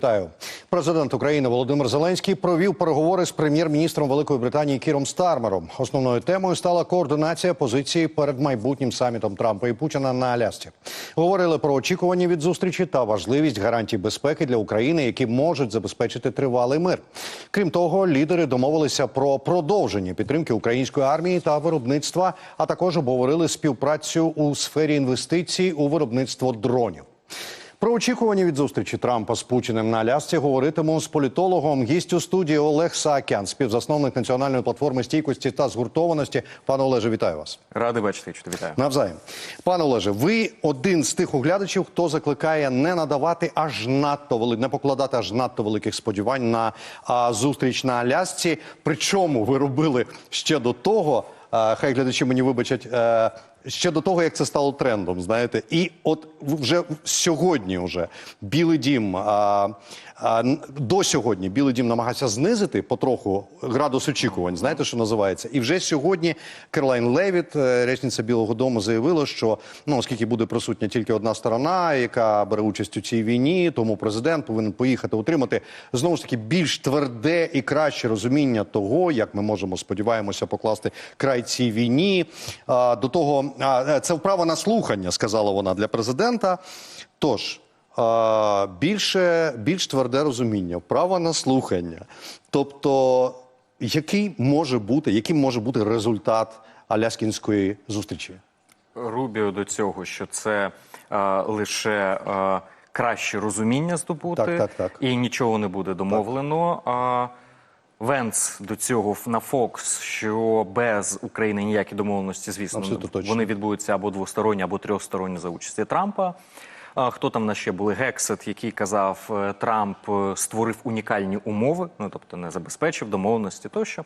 Вітаю. Президент України Володимир Зеленський провів переговори з прем'єр-міністром Великої Британії Кіром Стармером. Основною темою стала координація позиції перед майбутнім самітом Трампа і Путіна на Алясці. Говорили про очікування від зустрічі та важливість гарантій безпеки для України, які можуть забезпечити тривалий мир. Крім того, лідери домовилися про продовження підтримки української армії та виробництва, а також обговорили співпрацю у сфері інвестицій у виробництво дронів. Про очікування від зустрічі Трампа з Путіним на Алясці говоритиму з політологом гістю студії Олег Саакян, співзасновник національної платформи стійкості та згуртованості. Пане Олеже, вітаю вас. Радий бачити, що вітаю. Навзаєм, пане Олеже, ви один з тих оглядачів, хто закликає не надавати аж надто вели... не покладати аж надто великих сподівань на а, зустріч на Алясці. Причому ви робили ще до того. хай глядачі мені вибачать. Ще до того, як це стало трендом, знаєте, і от вже сьогодні, вже Білий Дім а, а, до сьогодні Білий Дім намагався знизити потроху градус очікувань. Знаєте, що називається? І вже сьогодні Керлайн Левіт, е, речниця Білого Дому, заявила, що ну оскільки буде присутня тільки одна сторона, яка бере участь у цій війні, тому президент повинен поїхати отримати знову ж таки більш тверде і краще розуміння того, як ми можемо сподіваємося покласти край цій війні. А, до того це вправа на слухання, сказала вона для президента. Тож. Більше більш тверде розуміння, право на слухання. Тобто, який може бути, яким може бути результат аляскінської зустрічі? Рубіо до цього, що це е, лише е, краще розуміння здобути, Так, так, так. і нічого не буде домовлено. А Венц до цього на Фокс, що без України ніякі домовленості, звісно, вони відбудуться або двосторонні, або трьохсторонні за участі Трампа. Хто там на ще були Гексет, який казав, е, Трамп е, створив унікальні умови, ну тобто не забезпечив домовленості тощо.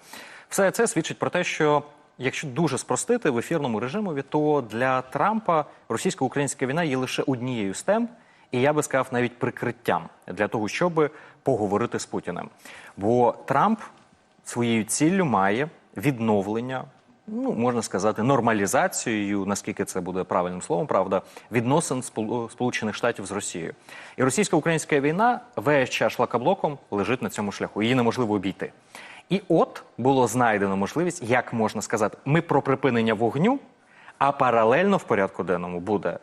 Все це свідчить про те, що якщо дуже спростити в ефірному режимові, то для Трампа російсько-українська війна є лише однією з тем, і я би сказав навіть прикриттям для того, щоб поговорити з Путіним. Бо Трамп своєю ціллю має відновлення, ну можна сказати, нормалізацією, наскільки це буде правильним словом, правда, відносин Спол- Сполучених Штатів з Росією. І російсько-українська війна весь час шлакоблоком лежить на цьому шляху. Її неможливо обійти. І от було знайдено можливість, як можна сказати, ми про припинення вогню, а паралельно в порядку денному буде.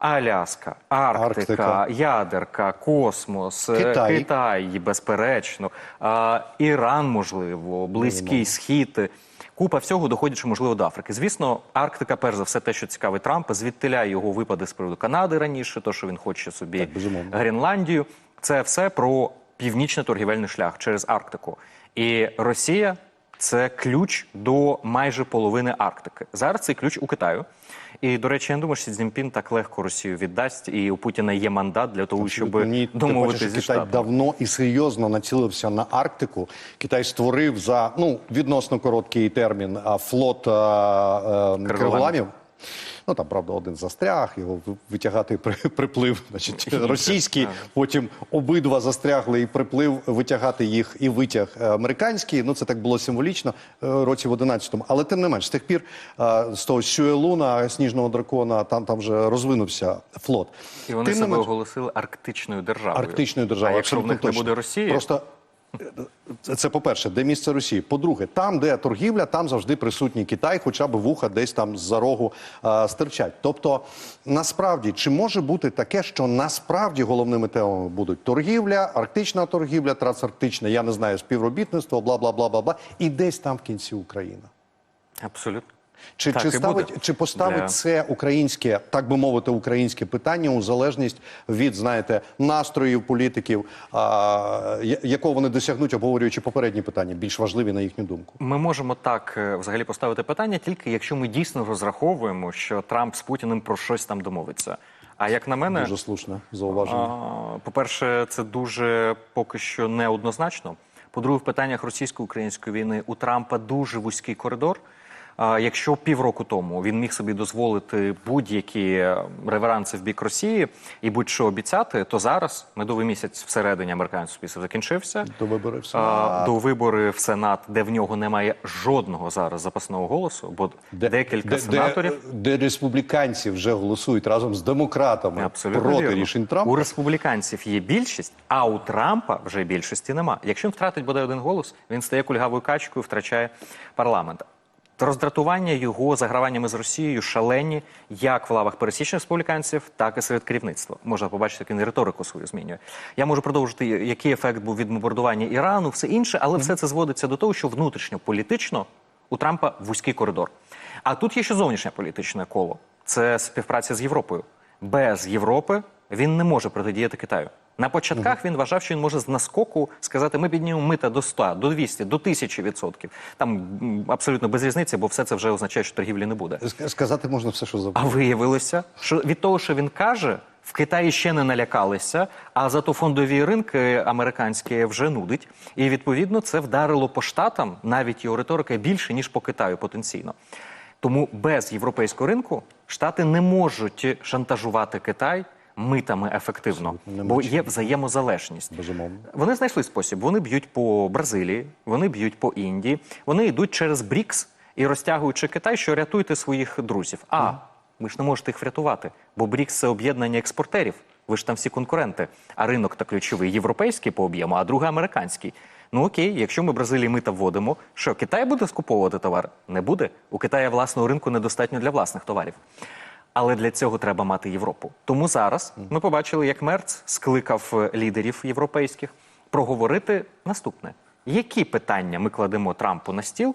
Аляска, Арктика, Арктика. ядерка, космос, е, Китай. Китай, безперечно, Іран, можливо, Близький Схід. Купа всього доходячи, можливо, до Африки. Звісно, Арктика, перш за все, те, що цікавить Трампа, звідтиля його випади з приводу Канади раніше, то що він хоче собі Так. Гренландію. Це все про північний торгівельний шлях через Арктику. І Росія це ключ до майже половини Арктики. Зараз цей ключ у Китаю. І, до речі, я не думаю, що Цзіньпін так легко Росію віддасть, і у Путіна є мандат для того, щоб Ні, ти домовитися зі Китай давно і серйозно націлився на Арктику. Китай створив за ну відносно короткий термін флот е, е, криволамів. Ну там правда один застряг, його витягати при, приплив. Значить, російський, потім обидва застрягли і приплив витягати їх і витяг е, американський. Ну це так було символічно році в 11-му. Але тим не менш, з тих пір е, з того Сюелуна, сніжного дракона, там там вже розвинувся флот. І вони Тим себе менш- оголосили арктичною державою. Арктичною державою. А якщо в них не буде Росії, Просто це, це по-перше, де місце Росії. По-друге, там, де торгівля, там завжди присутній Китай, хоча б вуха десь там з-за рогу е, стирчать. Тобто, насправді, чи може бути таке, що насправді головними темами будуть торгівля, арктична торгівля, трансарктична, я не знаю, співробітництво, бла бла бла бла бла, і десь там в кінці Україна. абсолютно. Чи, Так чи, ставить, чи поставить Для- це українське, так би мовити, українське питання у залежність від, знаєте, настроїв політиків, а, якого вони досягнуть, обговорюючи попередні питання, більш важливі на їхню думку? Ми можемо так е, взагалі поставити питання, тільки якщо ми дійсно розраховуємо, що Трамп з Путіним про щось там домовиться. А як на мене, Дуже слушне зауваження. По-перше, це дуже поки що неоднозначно. По-друге, в питаннях російсько-української війни у Трампа дуже вузький коридор. Якщо півроку тому він міг собі дозволити будь-які е, реверанси в бік Росії і будь-що обіцяти, то зараз медовий місяць всередині американського суспільства закінчився. До виборів в Сенат. До вибори в Сенат, де в нього немає жодного зараз запасного голосу, бо декілька сенаторів. Де, де республіканці вже голосують разом з демократами Абсолютно проти вірно. рішень Трампа. У республіканців є більшість, а у Трампа вже більшості нема. Якщо він втратить бодай один голос, він стає кульгавою качкою, втрачає парламент. Роздратування його заграваннями з Росією шалені як в лавах пересічних республіканців, так і серед керівництва. Можна побачити, як він риторику свою змінює. Я можу продовжити, який ефект був від бомбардування Ірану, все інше, але все це зводиться до того, що внутрішньо політично у Трампа вузький коридор. А тут є ще зовнішнє політичне коло. Це співпраця з Європою. Без Європи він не може протидіяти Китаю. На початках він вважав, що він може з наскоку сказати: ми піднімемо мита до 100, до 200, до 1000 відсотків. Там абсолютно без різниці, бо все це вже означає, що торгівлі не буде. Сказати можна все, що А виявилося, що від того, що він каже, в Китаї ще не налякалися, а зато фондові ринки американські вже нудить. І відповідно це вдарило по штатам, навіть його риторика більше ніж по Китаю потенційно. Тому без європейського ринку штати не можуть шантажувати Китай митами ефективно, бо є взаємозалежність. Безумовно. Вони знайшли спосіб. Вони б'ють по Бразилії, вони б'ють по Індії, вони йдуть через БРІКС і розтягуючи Китай, що рятуйте своїх друзів. А ви ж не можете їх врятувати, бо БРІКС це об'єднання експортерів. Ви ж там всі конкуренти. А ринок та ключовий європейський по об'єму, а другий американський. Ну окей, якщо ми Бразилії мита вводимо, що Китай буде скуповувати товар? Не буде. У Китаї власного ринку недостатньо для власних товарів. Але для цього треба мати Європу. Тому зараз ми побачили, як Мерц скликав е, лідерів європейських проговорити наступне: які питання ми кладемо Трампу на стіл,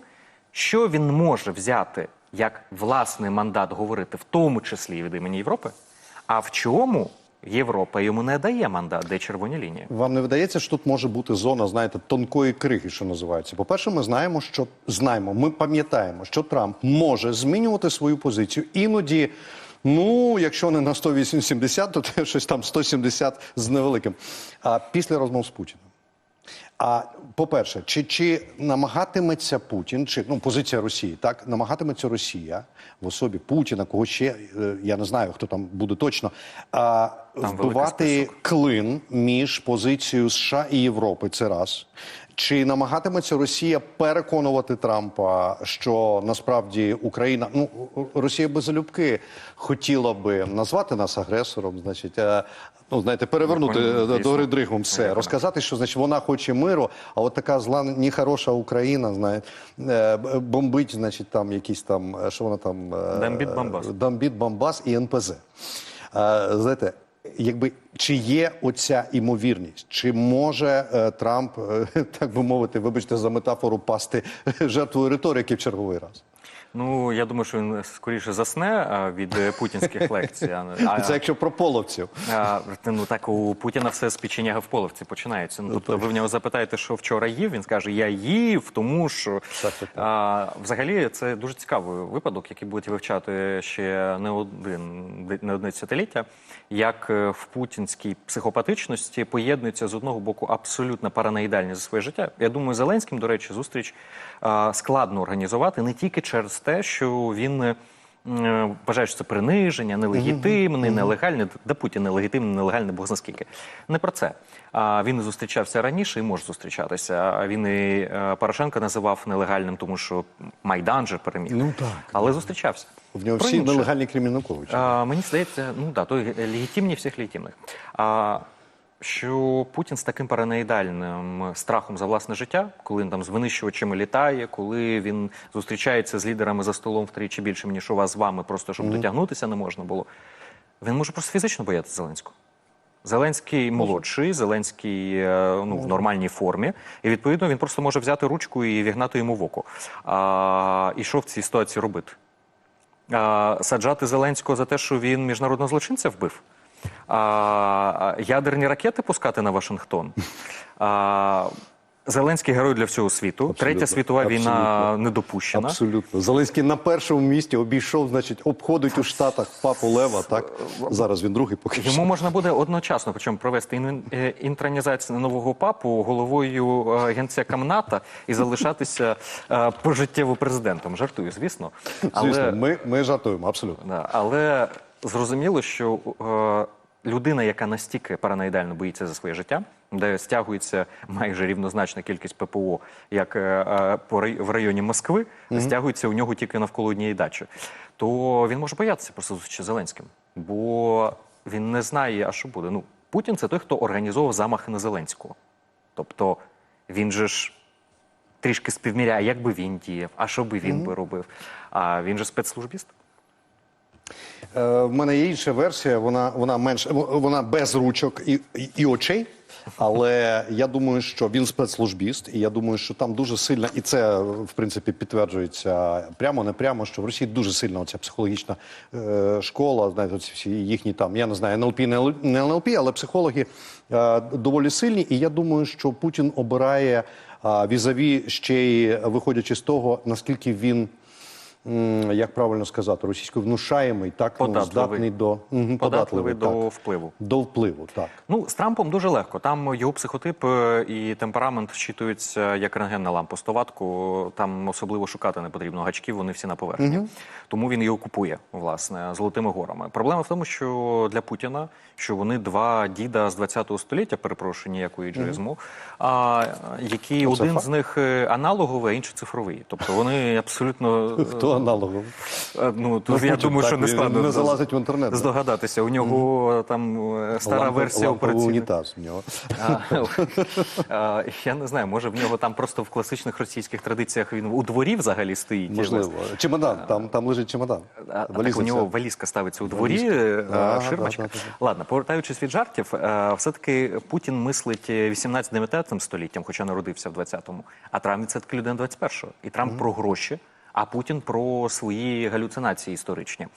що він може взяти як власний мандат говорити, в тому числі від імені Європи, а в чому Європа йому не дає мандат, де червоні лінії. Вам не видається, що тут може бути зона, знаєте, тонкої криги, що називається. По-перше, ми знаємо, що знаємо, ми пам'ятаємо, що Трамп може змінювати свою позицію іноді. Ну, якщо не на 180, то те щось там 170 з невеликим. А після розмов з Путіним. А по-перше, чи, чи намагатиметься Путін, чи ну позиція Росії, так намагатиметься Росія в особі Путіна, кого ще е, я не знаю, хто там буде точно, а, великий вбивати клин між позицією США і Європи. Це раз. Чи намагатиметься Росія переконувати Трампа, що насправді Україна, ну Росія би залюбки хотіла би назвати нас агресором, значить, е, ну знаєте, перевернути Ну, е, до дійсно. все, розказати, що значить вона хоче миру, а от така зла нехороша Україна, знаєте, е, бомбить, значить, там якісь там, що вона там Дамбіт, Бомбас. Дамбіт, Бомбас і НПЗ. Знаєте, якби чи є оця імовірність, чи може е, Трамп, е, так би мовити, вибачте за метафору, пасти жертвою риторики в черговий раз? Ну я думаю, що він скоріше засне а, від е, путінських лекцій. А, Це якщо про половців. А, ну так у Путіна все з печеняга в половці починається. Ну, тобто ви в нього запитаєте, що вчора їв. Він скаже: Я їв, тому що Так, так, так. А, взагалі це дуже цікавий випадок, який будуть вивчати ще не один не одне десятиліття. Як е, в путінській психопатичності поєднується з одного боку абсолютно параноїдальність за своє життя. Я думаю, Зеленським, до речі, зустріч складно організувати не тільки через те, що він. е, Вважає, що це приниження, нелегітимне, нелегальне. Да Путін нелегітимний, нелегальний, бог зна скільки. Не про це. А він зустрічався раніше і може зустрічатися. Він і е, Порошенка називав нелегальним, тому що Майдан же переміг. Ну, так. Але зустрічався. В нього Про всі інше. нелегальні кримінальковичі. А, мені здається, ну да, той легітимні всіх легітимних. А, що Путін з таким параноїдальним страхом за власне життя, коли він там з винищувачами літає, коли він зустрічається з лідерами за столом втричі більше, ніж у вас з вами, просто щоб дотягнутися не можна було. Він може просто фізично боятися Зеленського. Зеленський молодший, Зеленський е, ну, в нормальній формі, і відповідно він просто може взяти ручку і вігнати йому в око. А, і що в цій ситуації робити? А, саджати Зеленського за те, що він міжнародного злочинця вбив? А, ядерні ракети пускати на Вашингтон? А, Зеленський герой для всього світу. Третя світова війна абсолютно. не допущена. Абсолютно. Зеленський на першому місці обійшов, значить, обходить у Штатах папу Лева. Так зараз він другий поки що. Йому можна буде одночасно, причому провести е, інтронізацію нового папу головою е, генсеком НАТО і залишатися е, пожиттєво президентом. Жартую, звісно. Але, Звісно, ми, ми жартуємо, абсолютно. але зрозуміло, що людина, яка настільки параноїдально боїться за своє життя, де стягується майже рівнозначна кількість ППО, як е, е, по в районі Москви, стягується у нього тільки навколо однієї дачі, то він може боятися просто зустрічі з Зеленським, бо він не знає, а що буде. Ну, Путін це той, хто організовував замахи на Зеленського. Тобто він же ж трішки співміряє, як би він діяв, а що би він би робив. А він же спецслужбіст. Е, в мене є інша версія, вона, вона менш вона без ручок і, і, і очей. Але я думаю, що він спецслужбіст, і я думаю, що там дуже сильна, і це в принципі підтверджується прямо не прямо, що в Росії дуже сильна оця психологічна е, школа. Знаєте, ці всі їхні там, я не знаю, НЛП, не НЛП, але психологи е, доволі сильні. І я думаю, що Путін обирає е, візаві ще й виходячи з того, наскільки він. М, Як правильно сказати, російською внушаємий, так ну, Податливий. здатний до Мгм, Податливий до так. впливу. До впливу, так. Ну, з Трампом дуже легко. Там його психотип е, і темперамент вчитуються як рентген на лампостоватку. Там особливо шукати не потрібно гачків, вони всі на поверхні. Тому він його купує, власне, золотими горами. Проблема в тому, що для Путіна, що вони два діда з 20-го століття, перепрошую, ніякої джизму, а які Оце один факт. з них е, аналоговий, а інший цифровий. Тобто вони абсолютно Хто аналоговий? Е, Ну, то Ну, я думаю, так, що не складно не залазить в інтернет, здогадатися. У нього там е, стара Лампа- версія операційної. унітаз в нього. А, а, Я не знаю, може в нього там просто в класичних російських традиціях він у дворі взагалі стоїть. Можливо. Чемодан, там, там лежить чемодан. А, а так у нього валізка ставиться у дворі, Валізка. е, Да, ширмочка. да, да, Ладно, повертаючись від жартів, е, все-таки Путін мислить 18-19 століттям, хоча народився в 20-му, а Трамп це людина 21-го. І Трамп про гроші, а Путін про свої галюцинації історичні.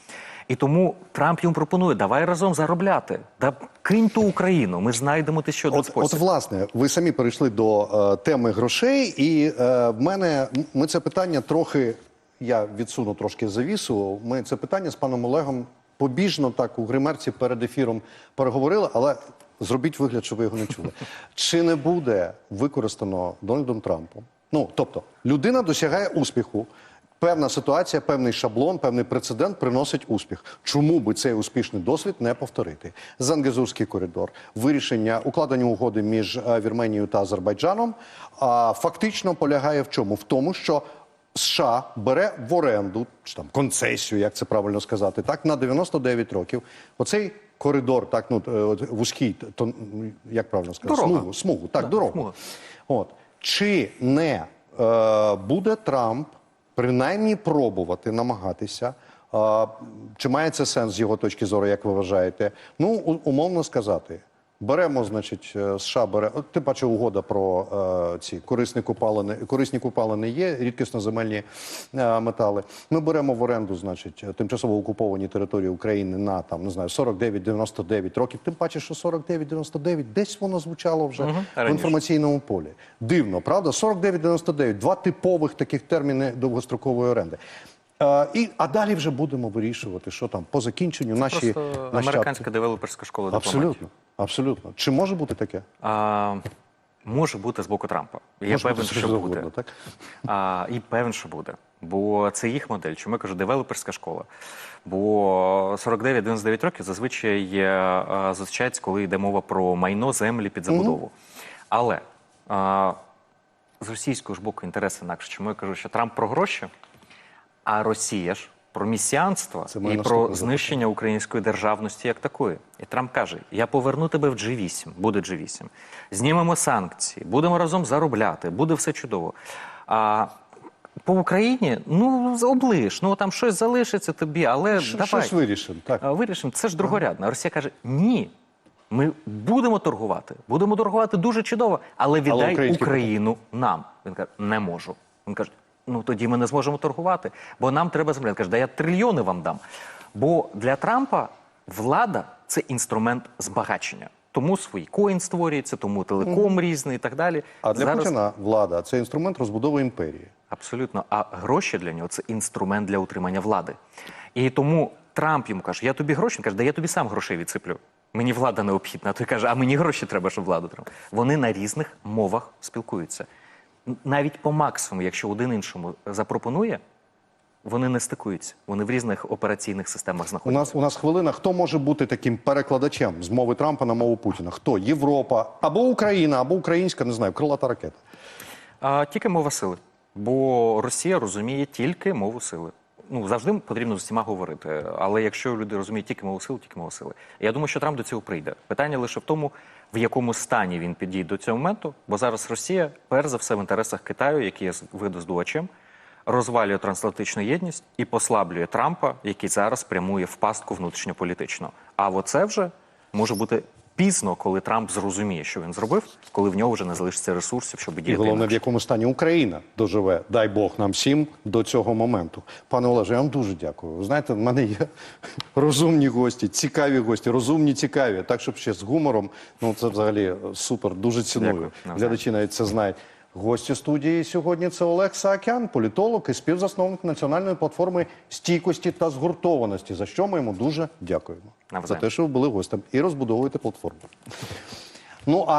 І тому Трамп йому пропонує: давай разом заробляти. Да кинь ту Україну, ми знайдемо ти що От, от, власне, ви самі перейшли до е, теми грошей, і е, в мене ми це питання трохи. Я відсуну трошки завісу. Ми це питання з паном Олегом побіжно так у гримерці перед ефіром переговорили, але зробіть вигляд, що ви його не чули. Чи не буде використано Дональдом Трампом? Ну тобто, людина досягає успіху. Певна ситуація, певний шаблон, певний прецедент приносить успіх. Чому би цей успішний досвід не повторити? Зангезурський коридор, вирішення укладення угоди між е, Вірменією та Азербайджаном а, фактично полягає в чому? В тому, що США бере в оренду чи там концесію, як це правильно сказати, так на 99 років. Оцей коридор, так ну е, вузький, то як правильно сказати, Дорога. смугу, смугу, так Да, дорогу. смуга. От чи не е, буде Трамп принаймні пробувати намагатися? Чи має це сенс з його точки зору, як ви вважаєте? Ну, умовно сказати. Беремо, значить, е, США бере. От ти бачив угода про е, ці корисні купалини. Корисні купалини є, рідкісно земельні е, метали. Ми беремо в оренду, значить, тимчасово окуповані території України на там не знаю 49-99 років. Тим паче, що 49-99 десь воно звучало вже в інформаційному полі. Дивно, правда? 49-99 два типових таких терміни довгострокової оренди. Е, і, а далі вже будемо вирішувати, що там по закінченню наші Просто нащадки. американська девелоперська школа дипломатії. Абсолютно. Чи може бути таке? А, може бути з боку Трампа. Я Може певен, бути що буде. завгодно, так? А, і певен, що буде. Бо це їх модель. Чому я кажу, девелоперська школа. Бо 49-99 років зазвичай зустрічається, коли йде мова про майно землі під забудову. Але а, з російського ж боку інтерес інакше. Чому я кажу, що Трамп про гроші, а Росія ж про місіанство Це і про знищення української державності як такої. І Трамп каже: я поверну тебе в G8, буде G8. Знімемо санкції, будемо разом заробляти, буде все чудово. А по Україні, ну облиш, ну там щось залишиться тобі, але Що- давай Щось вирішимо. Так. вирішимо. Це ж другорядно. А Росія каже: ні. Ми будемо торгувати, будемо торгувати дуже чудово, але віддай українські Україну нам. Він каже, не можу. Він каже, ну тоді ми не зможемо торгувати, бо нам треба земля. Він каже, да я трильйони вам дам. Бо для Трампа влада це інструмент збагачення. Тому свій коін створюється, тому телеком різний і так далі. А для Зараз Путіна влада це інструмент розбудови імперії. Абсолютно. А гроші для нього це інструмент для утримання влади. І тому Трамп йому каже: Я тобі гроші Він каже, да я тобі сам грошей відсиплю. Мені влада необхідна. А той каже, а мені гроші треба, щоб владу тримати. Вони на різних мовах спілкуються. Навіть по максимуму, якщо один іншому запропонує, вони не стикуються. Вони в різних операційних системах У нас у нас хвилина. Хто може бути таким перекладачем з мови Трампа на мову Путіна? Хто? Європа або Україна, або українська, не знаю, крилата ракета. А, тільки мова сили. Бо Росія розуміє тільки мову сили. Ну завжди потрібно з усіма говорити. Але якщо люди розуміють тільки мову сили, тільки мову сили. Я думаю, що Трамп до цього прийде. Питання лише в тому, в якому стані він підійде до цього моменту. Бо зараз Росія, перш за все, в інтересах Китаю, який є видоздувачем, розвалює трансатлантичну єдність і послаблює Трампа, який зараз прямує в пастку внутрішньополітично. А оце вже може бути пізно, коли Трамп зрозуміє, що він зробив, коли в нього вже не залишиться ресурсів, щоб І діяти. головне, в якому стані Україна доживе, дай Бог нам всім до цього моменту. Пане Олеже, я вам дуже дякую. Ви знаєте, в мене є розумні гості, цікаві гості, розумні, цікаві. Так, щоб ще з гумором. Ну це взагалі супер, дуже ціную. Дякую. Глядачі навіть це знають. Гості студії сьогодні це Олег Саакян, політолог і співзасновник національної платформи стійкості та згуртованості. За що ми йому дуже дякуємо. Навзаєм. За те, що ви були гостем і розбудовуєте платформу. Ну а